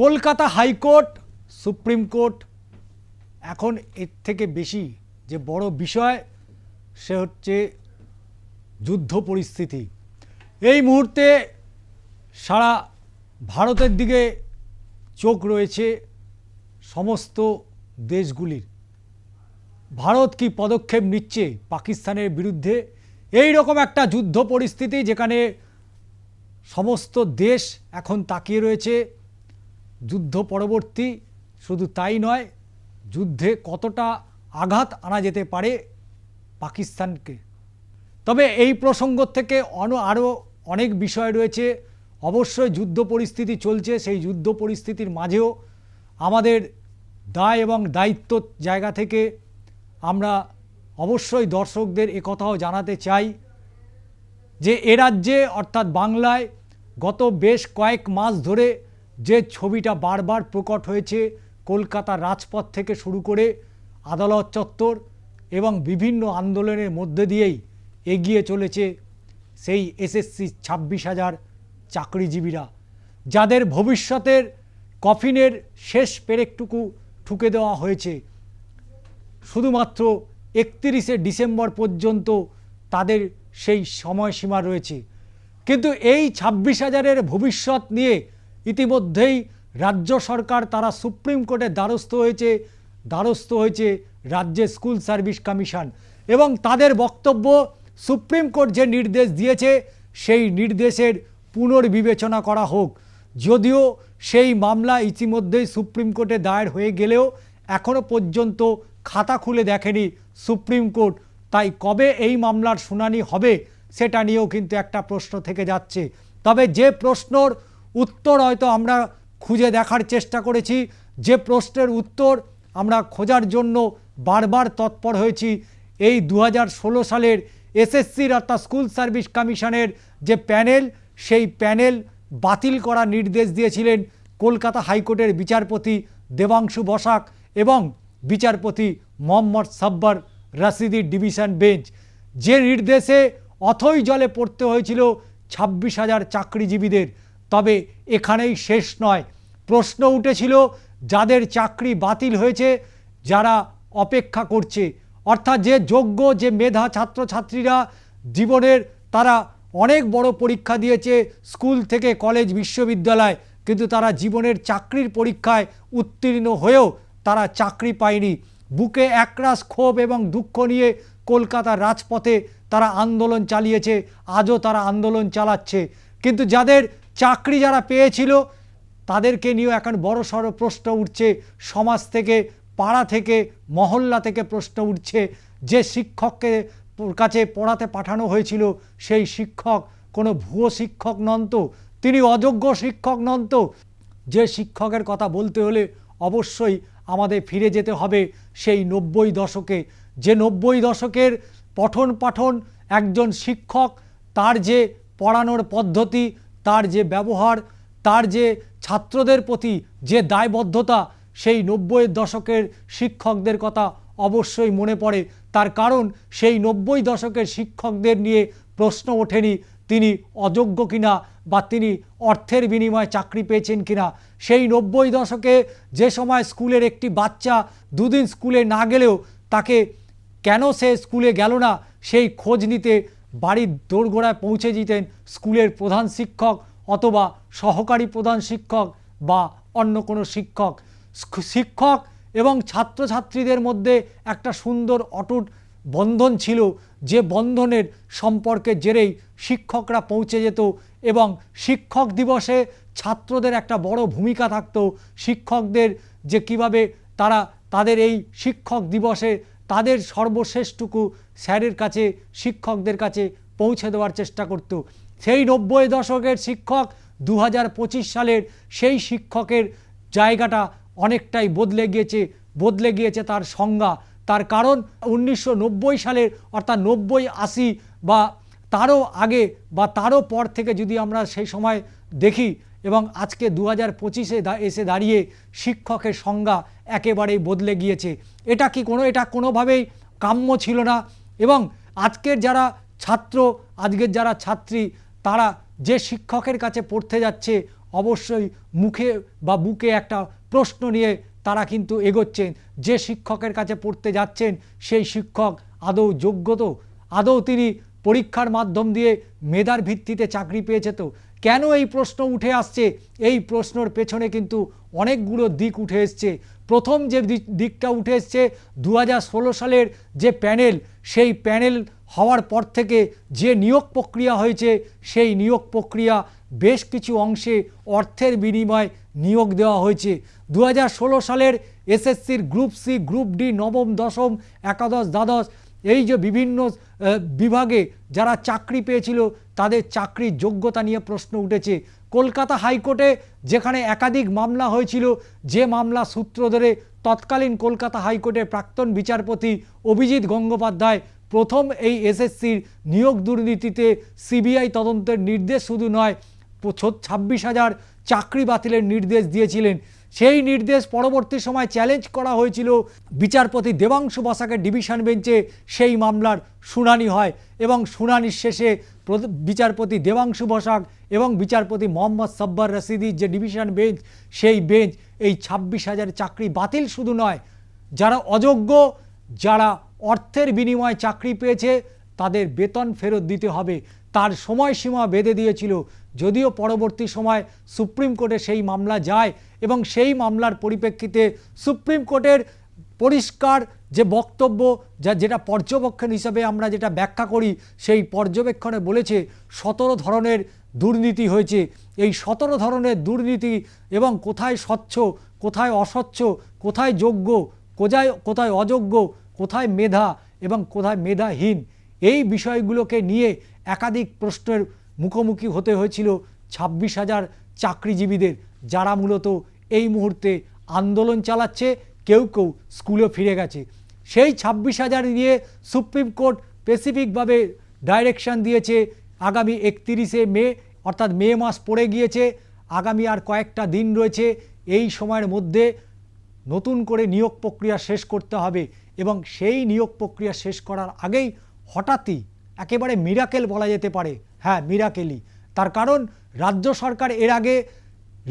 Kolkata high court, supreme court, এখন এর থেকে বেশি যে বড় বিষয়, সে হচ্ছে যুদ্ধ পরিস্থিতি। এই মুহূর্তে সারা ভারতের দিকে চোখ রয়েছে সমস্ত দেশগুলির। ভারত কি পদক্ষেপ নিচ্ছে পাকিস্তানের বিরুদ্ধে? এই রকম একটা যুদ্ধ পরিস্থিতি যেখানে সমস্ত দেশ এখন তাকিয়ে রয়েছে। যুদ্ধ পরবর্তী শুধু তাই নয়, যুদ্ধে কতটা আঘাত আনা যেতে পারে পাকিস্তানকে? তবে এই প্রসঙ্গ থেকে অন, আরও অনেক বিষয় রয়েছে। অবশ্যই যুদ্ধ পরিস্থিতি চলছে, সেই যুদ্ধ পরিস্থিতির মাঝেও আমাদের দায় এবং দায়িত্ব জায়গা থেকে আমরা অবশ্যই দর্শকদের একথাও জানাতে চাই যে এ রাজ্যে, অর্থাৎ বাংলায়, গত বেশ কয়েক মাস ধরে যে ছবিটা বারবার প্রকট হয়েছে কলকাতার রাজপথ থেকে শুরু করে আদালত চত্বর এবং বিভিন্ন আন্দোলনের মধ্যে দিয়েই এগিয়ে চলেছে সেই এসএসসি ছাব্বিশ হাজার চাকরিজীবীরা। যাদের ভবিষ্যতের কফিনের শেষ পেরেকটুকু ঠুকে দেওয়া হয়েছে। শুধুমাত্র একত্রিশে ডিসেম্বর পর্যন্ত তাদের সেই সময়সীমা রয়েছে। কিন্তু এই ছাব্বিশ হাজারের ভবিষ্যৎ নিয়ে ইতিমধ্যেই রাজ্য সরকার তারা সুপ্রিম কোর্টের দ্বারস্থ হয়েছে দ্বারস্থ হয়েছে রাজ্যের স্কুল সার্ভিস কমিশন। এবং তাদের বক্তব্য সুপ্রিম কোর্ট যে নির্দেশ দিয়েছে, সেই নির্দেশের পুনর্বিবেচনা করা হোক। যদিও সেই মামলা ইতিমধ্যেই সুপ্রিম কোর্টে দায়ের হয়ে গেলেও এখনও পর্যন্ত খাতা খুলে দেখেনি সুপ্রিম কোর্ট। তাই কবে এই মামলার শুনানি হবে, সেটা নিয়েও কিন্তু একটা প্রশ্ন থেকে যাচ্ছে। তবে যে প্রশ্নর উত্তর হয়তো আমরা খুঁজে দেখার চেষ্টা করেছি। যে প্রশ্নের উত্তর আমরা খোঁজার জন্য বারবার তৎপর হয়েছি। এই দু হাজার ষোলো সালের এসএসসির অর্থাৎ স্কুল সার্ভিস কমিশনের যে প্যানেল, সেই প্যানেল বাতিল করার নির্দেশ দিয়েছিলেন কলকাতা হাইকোর্টের বিচারপতি দেবাংশু বসাক এবং বিচারপতি মোহাম্মদ সাব্বার রাশিদির ডিভিশন বেঞ্চ। যে নির্দেশে অথই জলে পড়তে হয়েছিল ছাব্বিশ হাজার চাকরিজীবীদের। তবে এখানেই শেষ নয়। প্রশ্ন উঠেছিল, যাদের চাকরি বাতিল হয়েছে, যারা অপেক্ষা করছে। অর্থাৎ যে যোগ্য, যে মেধা ছাত্রছাত্রীরা জীবনের, তারা অনেক বড় পরীক্ষা দিয়েছে স্কুল থেকে কলেজ বিশ্ববিদ্যালয়, কিন্তু তারা জীবনের চাকরির পরীক্ষায় উত্তীর্ণ হয়েও তারা চাকরি পায়নি। বুকে একরাশ ক্ষোভ এবং দুঃখ নিয়ে কলকাতার রাজপথে তারা আন্দোলন চালিয়েছে, আজও তারা আন্দোলন চালাচ্ছে। কিন্তু যাদের চাকরি যারা পেয়েছিল, তাদেরকে নিয়েও এখন বড় সড় প্রশ্ন উঠছে। সমাজ থেকে, পাড়া থেকে, মহল্লা থেকে প্রশ্ন উঠছে যে শিক্ষককে কাছে পড়াতে পাঠানো হয়েছিল, সেই শিক্ষক কোনো ভুয়ো শিক্ষক নন তো? তিনি অযোগ্য শিক্ষক নন তো? যে শিক্ষকের কথা বলতে হলে অবশ্যই আমাদের ফিরে যেতে হবে সেই নব্বই দশকে। যে নব্বই দশকের পঠন পাঠন একজন শিক্ষক, তার যে পড়ানোর পদ্ধতি তার যে ব্যবহার, তার যে ছাত্রদের প্রতি যে দায়বদ্ধতা, সেই নব্বইয়ের দশকের শিক্ষকদের কথা অবশ্যই মনে পড়ে। তার কারণ, সেই নব্বই দশকের শিক্ষকদের নিয়ে প্রশ্ন ওঠেনি তিনি অযোগ্য কিনা বা তিনি অর্থের বিনিময়ে চাকরি পেয়েছেন কিনা। সেই নব্বই দশকে যে সময় স্কুলের একটি বাচ্চা দুদিন স্কুলে না গেলেও তাকে কেন সে স্কুলে গেল না, সেই খোঁজ নিতে বাড়ির দোরগোড়ায় পৌঁছে দিতেন স্কুলের প্রধান শিক্ষক অথবা সহকারী প্রধান শিক্ষক বা অন্য কোনো শিক্ষক। শিক্ষক এবং ছাত্রছাত্রীদের মধ্যে একটা সুন্দর অটুট বন্ধন ছিল যে বন্ধনের সম্পর্কের জেরেই শিক্ষকরা পৌঁছে যেত এবং শিক্ষক দিবসে ছাত্রদের একটা বড় ভূমিকা থাকতো। শিক্ষকদের যে কীভাবে তারা, তাদের এই শিক্ষক দিবসে তাদের সর্বশেষটুকু স্যারের কাছে, শিক্ষকদের কাছে পৌঁছে দেওয়ার চেষ্টা করত। সেই নব্বই দশকের শিক্ষক দু হাজার পঁচিশ সালের সেই শিক্ষকের জায়গাটা অনেকটাই বদলে গিয়েছে বদলে গিয়েছে তার সংজ্ঞা। তার কারণ উনিশশো নব্বই সালের, অর্থাৎ নব্বই আশি বা তারও আগে বা তারও পর থেকে যদি আমরা সেই সময় দেখি এবং আজকে দু হাজার পঁচিশে এসে দাঁড়িয়ে শিক্ষকের সংজ্ঞা একেবারেই বদলে গিয়েছে। এটা কি কোনো, এটা কোনোভাবেই কাম্য ছিল না এবং আজকের যারা ছাত্র, আজকের যারা ছাত্রী, তারা যে শিক্ষকের কাছে পড়তে যাচ্ছে, অবশ্যই মুখে বা বুকে একটা প্রশ্ন নিয়ে তারা কিন্তু এগোচ্ছেন। যে শিক্ষকের কাছে পড়তে যাচ্ছেন, সেই শিক্ষক আদৌ যোগ্য তো? আদৌ তিনি পরীক্ষার মাধ্যম দিয়ে মেধার ভিত্তিতে চাকরি পেয়েছে তো। কেন এই প্রশ্ন উঠে আসছে? এই প্রশ্নর পেছনে কিন্তু অনেকগুলো দিক উঠে এসছে। প্রথম যে দিক- দিকটা উঠে এসছে দু হাজার ষোলো সালের যে প্যানেল, সেই প্যানেল হওয়ার পর থেকে যে নিয়োগ প্রক্রিয়া হয়েছে, সেই নিয়োগ প্রক্রিয়া বেশ কিছু অংশে অর্থের বিনিময়ে নিয়োগ দেওয়া হয়েছে। দু হাজার ষোলো সালের এসএসসির গ্রুপ সি, গ্রুপ ডি নবম, দশম, একাদশ, দ্বাদশ এই যে বিভিন্ন বিভাগে যারা চাকরি পেয়েছিল, তাদের চাকরির যোগ্যতা নিয়ে প্রশ্ন উঠেছে। কলকাতা হাইকোর্টে যেখানে একাধিক মামলা হয়েছিল, যে মামলা সূত্র ধরে তৎকালীন কলকাতা হাইকোর্টের প্রাক্তন বিচারপতি অভিজিৎ গঙ্গোপাধ্যায় প্রথম এই এসএসসির নিয়োগ দুর্নীতিতে সিবিআই তদন্তের নির্দেশ শুধু নয় ছাব্বিশ হাজার চাকরি বাতিলের নির্দেশ দিয়েছিলেন। সেই নির্দেশ পরবর্তী সময় চ্যালেঞ্জ করা হয়েছিল। বিচারপতি দেবাংশু বসাকের ডিভিশন বেঞ্চে সেই মামলার শুনানি হয় এবং শুনানির শেষে বিচারপতি দেবাংশু বসাক এবং বিচারপতি মোহাম্মদ সাব্বার রশিদির যে ডিভিশন বেঞ্চ সেই বেঞ্চ এই ছাব্বিশ হাজার চাকরি বাতিল শুধু নয়, যারা অযোগ্য, যারা অর্থের বিনিময়ে চাকরি পেয়েছে, তাদের বেতন ফেরত দিতে হবে। তার সময়সীমা বেঁধে দিয়েছিল যদিও পরবর্তী সময় সুপ্রিম কোর্টে সেই মামলা যায় এবং সেই মামলার পরিপ্রেক্ষিতে সুপ্রিম কোর্টের পরিষ্কার যে বক্তব্য যা যেটা পর্যবেক্ষণ হিসাবে আমরা যেটা ব্যাখ্যা করি, সেই পর্যবেক্ষণে বলেছে সতেরো ধরনের দুর্নীতি হয়েছে। এই সতেরো ধরনের দুর্নীতি এবং কোথায় স্বচ্ছ, কোথায় অস্বচ্ছ, কোথায় যোগ্য, কোথায় কোথায় অযোগ্য, কোথায় মেধা এবং কোথায় মেধাহীন, এই বিষয়গুলোকে নিয়ে একাধিক প্রশ্নের মুখোমুখি হতে হয়েছিল ছাব্বিশ হাজার চাকরিজীবীদের, যারা মূলত এই মুহূর্তে আন্দোলন চালাচ্ছে, কেউ কেউ স্কুলে ফিরে গেছে। সেই ছাব্বিশ হাজার নিয়ে সুপ্রিম কোর্ট স্পেসিফিকভাবে ডাইরেকশন দিয়েছে, আগামী একত্রিশে মে, অর্থাৎ মে মাস পড়ে গিয়েছে, আগামী আর কয়েকটা দিন রয়েছে, এই সময়ের মধ্যে নতুন করে নিয়োগ প্রক্রিয়া শেষ করতে হবে এবং সেই নিয়োগ প্রক্রিয়া শেষ করার আগেই হঠাৎই একেবারে মিরাকেল বলা যেতে পারে হ্যাঁ মিরাকেলই তার কারণ, রাজ্য সরকার এর আগে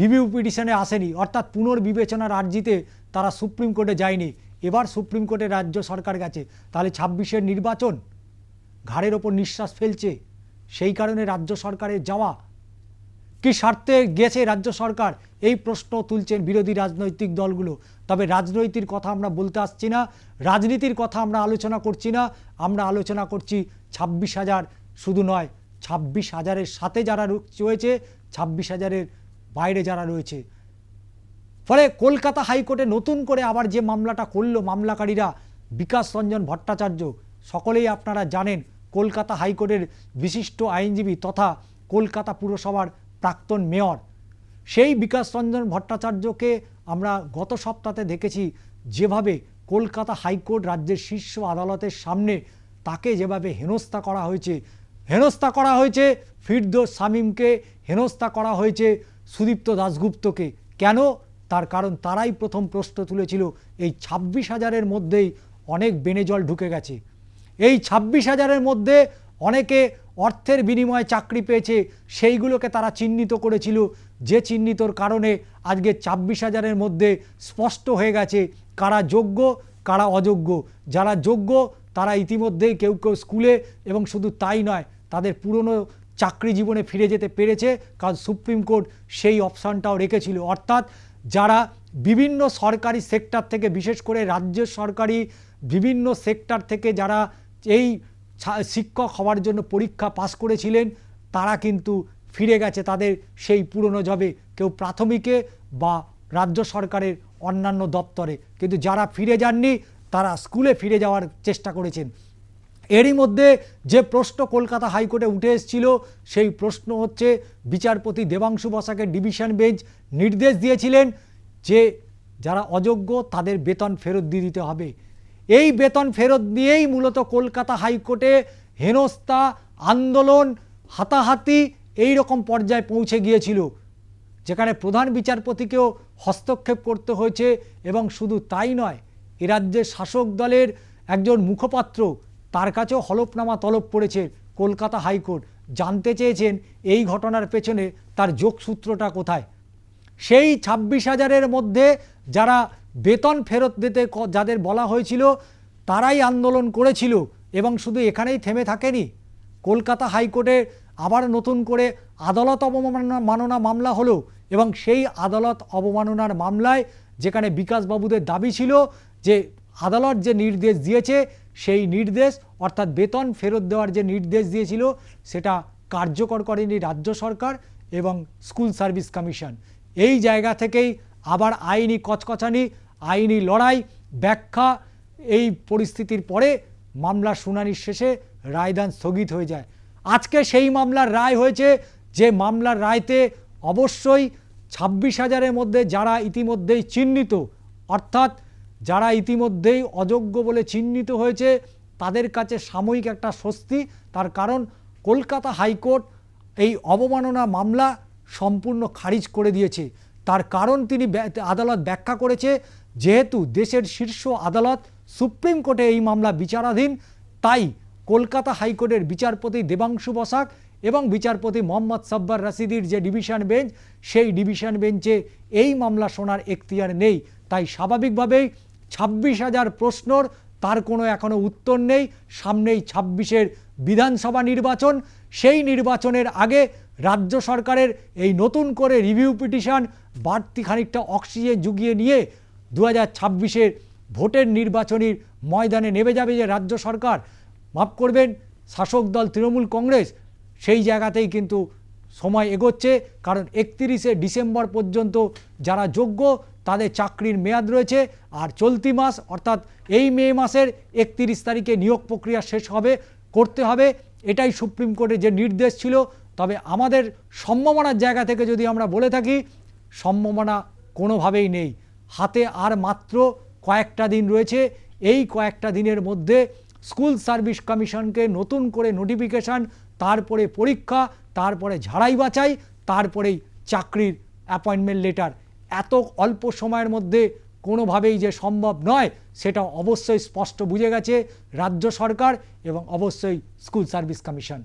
রিভিউ পিটিশনে আসেনি, অর্থাৎ পুনর্বিবেচনার আর্জিতে তারা সুপ্রিম কোর্টে যায়নি। এবার সুপ্রিম কোর্টে রাজ্য সরকার গেছে। তাহলে ছাব্বিশের নির্বাচন ঘাড়ের ওপর নিঃশ্বাস ফেলছে। সেই কারণে রাজ্য সরকারের যাওয়া কি স্বার্থে গেছে রাজ্য সরকার? এই প্রশ্ন তুলছেন বিরোধী রাজনৈতিক দলগুলো। তবে রাজনৈতিক কথা আমরা বলতে আসছি না, রাজনীতির কথা আমরা আলোচনা করছি না। আমরা আলোচনা করছি ছাব্বিশ হাজার শুধু নয় ছাব্বিশ হাজারের সাথে যারা রয়েছে, ছাব্বিশ হাজারের বাইরে যারা রয়েছে। ফলে কলকাতা হাইকোর্টে নতুন করে আবার যে মামলাটা করল মামলাকারীরা বিকাশ রঞ্জন ভট্টাচার্য, সকলেই আপনারা জানেন কলকাতা হাইকোর্টের বিশিষ্ট আইনজীবী তথা কলকাতা পুরসভার প্রাক্তন মেয়র। সেই বিকাশ রঞ্জন ভট্টাচার্যকে আমরা গত সপ্তাহে দেখেছি যেভাবে কলকাতা হাইকোর্ট রাজ্যের শীর্ষ আদালতের সামনে তাকে যেভাবে হেনস্থা করা হয়েছে হেনস্থা করা হয়েছে। ফিরদোস শামীমকে হেনস্থা করা হয়েছে সুদীপ্ত দাশগুপ্তকে। কেন? তার কারণ তারাই প্রথম প্রশ্ন তুলেছিল, এই ছাব্বিশ হাজারের মধ্যেই অনেক বেনেজল ঢুকে গেছে। এই ছাব্বিশ হাজারের মধ্যে অনেকে অর্থের বিনিময়ে চাকরি পেয়েছে, সেইগুলোকে তারা চিহ্নিত করেছিল। যে চিহ্নিতর কারণে আজকে ছাব্বিশ হাজারের মধ্যে স্পষ্ট হয়ে গেছে কারা যোগ্য, কারা অযোগ্য। যারা যোগ্য, তারা ইতিমধ্যেই কেউ কেউ স্কুলে এবং শুধু তাই নয় তাদের পুরনো চাকরি জীবনে ফিরে যেতে পেরেছে কারণ সুপ্রিম কোর্ট সেই অপশানটাও রেখেছিল। অর্থাৎ যারা বিভিন্ন সরকারি সেক্টর থেকে, বিশেষ করে রাজ্য সরকারি বিভিন্ন সেক্টর থেকে যারা এই শিক্ষক হওয়ার জন্য পরীক্ষা পাস করেছিলেন, তারা কিন্তু ফিরে গেছে তাদের সেই পুরনো জবে কেউ প্রাথমিকে বা রাজ্য সরকারের অন্যান্য দপ্তরে। কিন্তু যারা ফিরে যাননি, তারা স্কুলে ফিরে যাওয়ার চেষ্টা করেছেন। এরই মধ্যে যে প্রশ্ন কলকাতা হাইকোর্টে উঠে এসেছিল, সেই প্রশ্ন হচ্ছে বিচারপতি দেবাংশু বসাকে ডিভিশন বেঞ্চ নির্দেশ দিয়েছিলেন যে যারা অযোগ্য তাদের বেতন ফেরত দিয়ে দিতে হবে। এই বেতন ফেরত দিয়েই মূলত কলকাতা হাইকোর্টে হেনস্থা, আন্দোলন, হাতাহাতি এই রকম পর্যায়ে পৌঁছে গিয়েছিল, যেখানে প্রধান বিচারপতিকেও হস্তক্ষেপ করতে হয়েছে এবং শুধু তাই নয়, এ শাসক দলের একজন মুখপাত্র তার কাছেও হলফনামা তলব পড়েছে কলকাতা হাইকোর্ট। জানতে চেয়েছেন এই ঘটনার পেছনে তার যোগসূত্রটা কোথায়। সেই ছাব্বিশ হাজারের মধ্যে যারা বেতন ফেরত দিতে যাদের বলা হয়েছিল, তারাই আন্দোলন করেছিল এবং শুধু এখানেই থেমে থাকেনি। কলকাতা হাইকোর্টে আবার নতুন করে আদালত অবমাননা মাননা মামলা হলো এবং সেই আদালত অবমাননার মামলায় যেখানে বিকাশবাবুদের দাবি ছিল যে আদালত যে নির্দেশ দিয়েছে সেই নির্দেশ, অর্থাৎ বেতন ফেরত দেওয়ার যে নির্দেশ দিয়েছিল, সেটা কার্যকর করেনি রাজ্য সরকার এবং স্কুল সার্ভিস কমিশন। এই জায়গা থেকেই আবার আইনি কচকচানি, আইনি লড়াই, ব্যাখ্যা, এই পরিস্থিতির পরে মামলার শুনানির শেষে রায়দান স্থগিত হয়ে যায়। আজকে সেই মামলার রায় হয়েছে, যে মামলার রায়তে অবশ্যই ছাব্বিশ হাজারের মধ্যে যারা ইতিমধ্যেই চিহ্নিত, অর্থাৎ যারা ইতিমধ্যেই অযোগ্য বলে চিহ্নিত হয়েছে, তাদের কাছে সাময়িক একটা স্বস্তি। তার কারণ, কলকাতা হাইকোর্ট এই অবমাননা মামলা সম্পূর্ণ খারিজ করে দিয়েছে। তার কারণ তিনি আদালত ব্যাখ্যা করেছে, যেহেতু দেশের শীর্ষ আদালত সুপ্রিম কোর্টে এই মামলা বিচারাধীন, তাই কলকাতা হাইকোর্টের বিচারপতি দেবাংশু বসাক এবং বিচারপতি মোহাম্মদ সাব্বার রাশিদির যে ডিভিশন বেঞ্চ, সেই ডিভিশন বেঞ্চে এই মামলা শোনার এখতিয়ার নেই। তাই স্বাভাবিকভাবেই ছাব্বিশ হাজার প্রশ্নর, তার কোনো এখনও উত্তর নেই। সামনেই ছাব্বিশের বিধানসভা নির্বাচন। সেই নির্বাচনের আগে রাজ্য সরকারের এই নতুন করে রিভিউ পিটিশন বাড়তি খানিকটা অক্সিজেন জুগিয়ে নিয়ে দু হাজার ছাব্বিশের ভোটের নির্বাচনীর ময়দানে নেমে যাবে যে রাজ্য সরকার। মাফ করবেন, শাসক দল তৃণমূল কংগ্রেস, সেই জায়গাতেই কিন্তু সময় এগোচ্ছে, কারণ একত্রিশে ডিসেম্বর পর্যন্ত যারা যোগ্য তাদের চাকরির মেয়াদ রয়েছে আর চলতি মাস, অর্থাৎ এই মে মাসের একত্রিশ তারিখে নিয়োগ প্রক্রিয়া শেষ হবে, করতে হবে, এটাই সুপ্রিম কোর্টের যে নির্দেশ ছিল। তবে আমাদের সম্ভাবনার জায়গা থেকে যদি আমরা বলে থাকি সম্ভাবনা কোনোভাবেই নেই। হাতে আর মাত্র কয়েকটা দিন রয়েছে, এই কয়েকটা দিনের মধ্যে স্কুল সার্ভিস কমিশনকে নতুন করে নোটিফিকেশান, তারপরে পরীক্ষা তারপরে ঝাড়াই বাছাই তারপরেই চাকরির অ্যাপয়েন্টমেন্ট লেটার এত অল্প সময়ের মধ্যে কোনোভাবেই যে সম্ভব নয়, সেটা অবশ্যই স্পষ্ট বুঝে গেছে রাজ্য সরকার এবং অবশ্যই স্কুল সার্ভিস কমিশন